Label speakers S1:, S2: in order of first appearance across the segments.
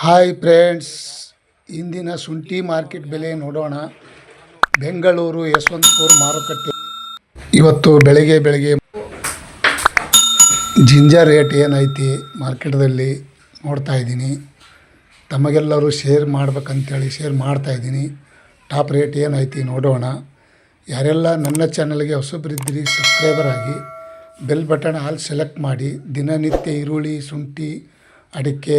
S1: Hi friends ಇಂದಿನ ಶುಂಠಿ market ಬೆಲೆ ನೋಡೋಣ. ಬೆಂಗಳೂರು ಯಶವಂತಪುರ ಮಾರುಕಟ್ಟೆ. ಇವತ್ತು ಬೆಳಗ್ಗೆ ಬೆಳಗ್ಗೆ ಜಿಂಜರ್ ರೇಟ್ ಏನೈತಿ ಮಾರ್ಕೆಟ್ದಲ್ಲಿ ನೋಡ್ತಾ ಇದ್ದೀನಿ. ತಮಗೆಲ್ಲರೂ ಶೇರ್ ಮಾಡ್ಬೇಕಂತೇಳಿ ಶೇರ್ ಮಾಡ್ತಾ ಇದ್ದೀನಿ. ಟಾಪ್ ರೇಟ್ ಏನೈತಿ ನೋಡೋಣ. ಯಾರೆಲ್ಲ ನನ್ನ ಚಾನಲ್ಗೆ ಹೊಸಬ್ರಿದ್ದಿರಿ, ಸಬ್ಸ್ಕ್ರೈಬರ್ ಆಗಿ, ಬೆಲ್ ಬಟನ್ ಆಲ್ ಸೆಲೆಕ್ಟ್ ಮಾಡಿ, ದಿನನಿತ್ಯ ಈರುಳ್ಳಿ, ಶುಂಠಿ, ಅಡಿಕೆ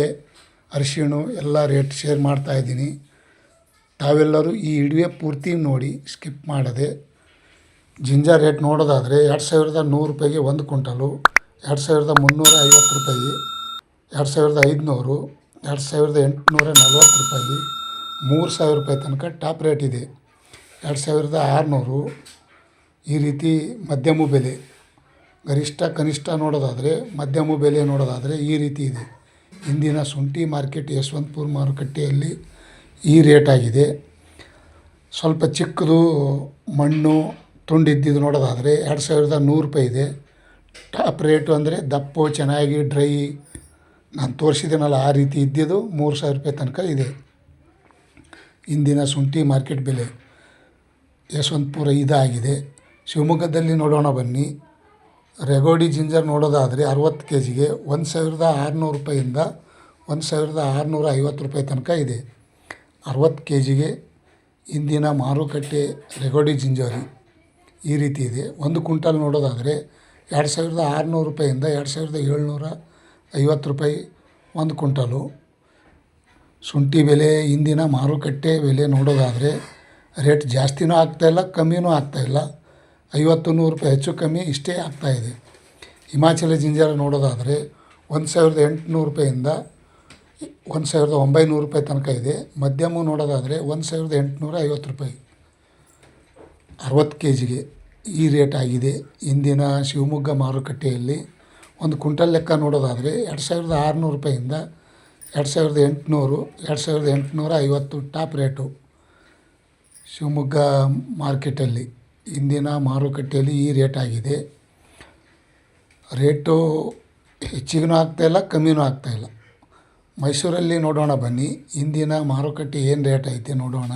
S1: ಅರಿಶಿಣ ಎಲ್ಲ ರೇಟ್ ಶೇರ್ ಮಾಡ್ತಾ ಇದ್ದೀನಿ. ತಾವೆಲ್ಲರೂ ಈ ವಿಡಿಯೋ ಪೂರ್ತಿ ನೋಡಿ ಸ್ಕಿಪ್ ಮಾಡದೆ. ಜಿಂಜಾ ರೇಟ್ ನೋಡೋದಾದರೆ ಎರಡು ಸಾವಿರದ ನೂರು ರೂಪಾಯಿಗೆ ಒಂದು ಕ್ವಿಂಟಲು, ಎರಡು ಸಾವಿರದ ಮುನ್ನೂರ ಐವತ್ತು ರೂಪಾಯಿ, ಎರಡು ಸಾವಿರದ ಐದುನೂರು, ಎರಡು ಸಾವಿರದ ಎಂಟುನೂರ ನಲ್ವತ್ತು ರೂಪಾಯಿ, ಮೂರು ಸಾವಿರ ರೂಪಾಯಿ ತನಕ ಟಾಪ್ ರೇಟ್ ಇದೆ. ಎರಡು ಸಾವಿರದ ಆರುನೂರು, ಈ ರೀತಿ ಮಧ್ಯಮ ಬೆಲೆ. ಗರಿಷ್ಠ ಕನಿಷ್ಠ ನೋಡೋದಾದರೆ ಮಧ್ಯಮ ಬೆಲೆ ನೋಡೋದಾದರೆ ಈ ರೀತಿ ಇದೆ. ಇಂದಿನ ಶುಂಠಿ ಮಾರ್ಕೆಟ್ ಯಶವಂತಪುರ ಮಾರುಕಟ್ಟೆಯಲ್ಲಿ ಈ ರೇಟ್ ಆಗಿದೆ. ಸ್ವಲ್ಪ ಚಿಕ್ಕದು ಮಣ್ಣು ತುಂಡಿದ್ದಿದ್ದು ನೋಡೋದಾದರೆ ಎರಡು ಸಾವಿರದ ನೂರು ರೂಪಾಯಿ ಇದೆ. ಟಾಪ್ ರೇಟು ಅಂದರೆ ದಪ್ಪು, ಚೆನ್ನಾಗಿ ಡ್ರೈ. ನಾನು ತೋರಿಸಿದ್ದೇನಲ್ಲ ಆ ರೀತಿ ಇದ್ದಿದ್ದು ಮೂರು ಸಾವಿರ ರೂಪಾಯಿ ತನಕ ಇದೆ. ಇಂದಿನ ಶುಂಠಿ ಮಾರ್ಕೆಟ್ ಬೆಲೆ ಯಶವಂತಪುರ ಇದಾಗಿದೆ. ಶಿವಮೊಗ್ಗದಲ್ಲಿ ನೋಡೋಣ ಬನ್ನಿ. ರೆಗೋಡಿ ಜಿಂಜರ್ ನೋಡೋದಾದರೆ ಅರವತ್ತು ಕೆ ಜಿಗೆ ಒಂದು ಸಾವಿರದ ಆರುನೂರು ರೂಪಾಯಿಂದ ಒಂದು ಸಾವಿರದ ಆರುನೂರ ಐವತ್ತು ರೂಪಾಯಿ ತನಕ ಇದೆ. ಅರವತ್ತು ಕೆ ಜಿಗೆ ಇಂದಿನ ಮಾರುಕಟ್ಟೆ ರೆಗೋಡಿ ಜಿಂಜರಿ ಈ ರೀತಿ ಇದೆ. ಒಂದು ಕುಂಟಲ್ ನೋಡೋದಾದರೆ ಎರಡು ಸಾವಿರದ ಆರುನೂರು ರೂಪಾಯಿಂದ ಎರಡು ಸಾವಿರದ ಏಳ್ನೂರ ಐವತ್ತು ರೂಪಾಯಿ ಒಂದು ಕುಂಟಲು ಶುಂಠಿ ಬೆಲೆ ಇಂದಿನ ಮಾರುಕಟ್ಟೆ ಬೆಲೆ ನೋಡೋದಾದರೆ ರೇಟ್ ಜಾಸ್ತಿನೂ ಆಗ್ತಾಯಿಲ್ಲ ಕಮ್ಮಿನೂ ಆಗ್ತಾಯಿಲ್ಲ ಐವತ್ತು ನೂರು ರೂಪಾಯಿ ಹೆಚ್ಚು ಕಮ್ಮಿ ಇಷ್ಟೇ ಆಗ್ತಾಯಿದೆ ಹಿಮಾಚಲ ಜಿಂಜರ್ ನೋಡೋದಾದರೆ ಒಂದು ಸಾವಿರದ ಎಂಟುನೂರು ರೂಪಾಯಿಂದ ಒಂದು ಸಾವಿರದ ಒಂಬೈನೂರು ರೂಪಾಯಿ ತನಕ ಇದೆ. ಮಧ್ಯಮ ನೋಡೋದಾದರೆ ಒಂದು ಸಾವಿರದ ಎಂಟುನೂರ ಐವತ್ತು ರೂಪಾಯಿ. ಅರವತ್ತು ಕೆ ಜಿಗೆ ಈ ರೇಟ್ ಆಗಿದೆ. ಇಂದಿನ ಶಿವಮೊಗ್ಗ ಮಾರುಕಟ್ಟೆಯಲ್ಲಿ ಒಂದು ಕ್ವಿಂಟಲ್ ಲೆಕ್ಕ ನೋಡೋದಾದರೆ ಎರಡು ಸಾವಿರದ ಆರುನೂರು ರೂಪಾಯಿಂದ ಎರಡು ಸಾವಿರದ ಎಂಟುನೂರು, ಎರಡು ಸಾವಿರದ ಎಂಟುನೂರ ಐವತ್ತು ಟಾಪ್ ರೇಟು ಶಿವಮೊಗ್ಗ ಮಾರ್ಕೆಟಲ್ಲಿ. ಇಂದಿನ ಮಾರುಕಟ್ಟೆಯಲ್ಲಿ ಈ ರೇಟ್ ಆಗಿದೆ. ರೇಟು ಹೆಚ್ಚಿಗೂ ಆಗ್ತಾಯಿಲ್ಲ ಕಮ್ಮಿನೂ ಆಗ್ತಾಯಿಲ್ಲ ಮೈಸೂರಲ್ಲಿ ನೋಡೋಣ ಬನ್ನಿ. ಇಂದಿನ ಮಾರುಕಟ್ಟೆ ಏನು ರೇಟ್ ಐತೆ ನೋಡೋಣ.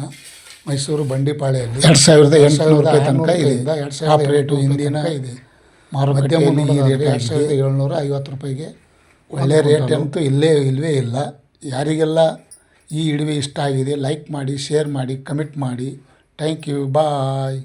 S1: ಮೈಸೂರು ಬಂಡಿಪಾಳೆಯಲ್ಲಿ ಎರಡು ಸಾವಿರದ ಎಂಟುನೂರು ರೂಪಾಯಿ ತನಕ ಇದೆ. ಎರಡು ಸಾವಿರ ರೇಟು ಇಂದಿನ ಇದೆ. ಮಾರುಕಟ್ಟೆ ಎರಡು ಸಾವಿರದ ಏಳ್ನೂರ ಐವತ್ತು ರೂಪಾಯಿಗೆ ಒಳ್ಳೆಯ ರೇಟ್ ಅಂತೂ ಇಲ್ಲೇ ಇಲ್ಲವೇ ಇಲ್ಲ. ಯಾರಿಗೆಲ್ಲ ಈ ಇಡುವೆ ಇಷ್ಟ ಆಗಿದೆ ಲೈಕ್ ಮಾಡಿ ಶೇರ್ ಮಾಡಿ ಕಮೆಂಟ್ ಮಾಡಿ. Thank you. ಬಾಯ್.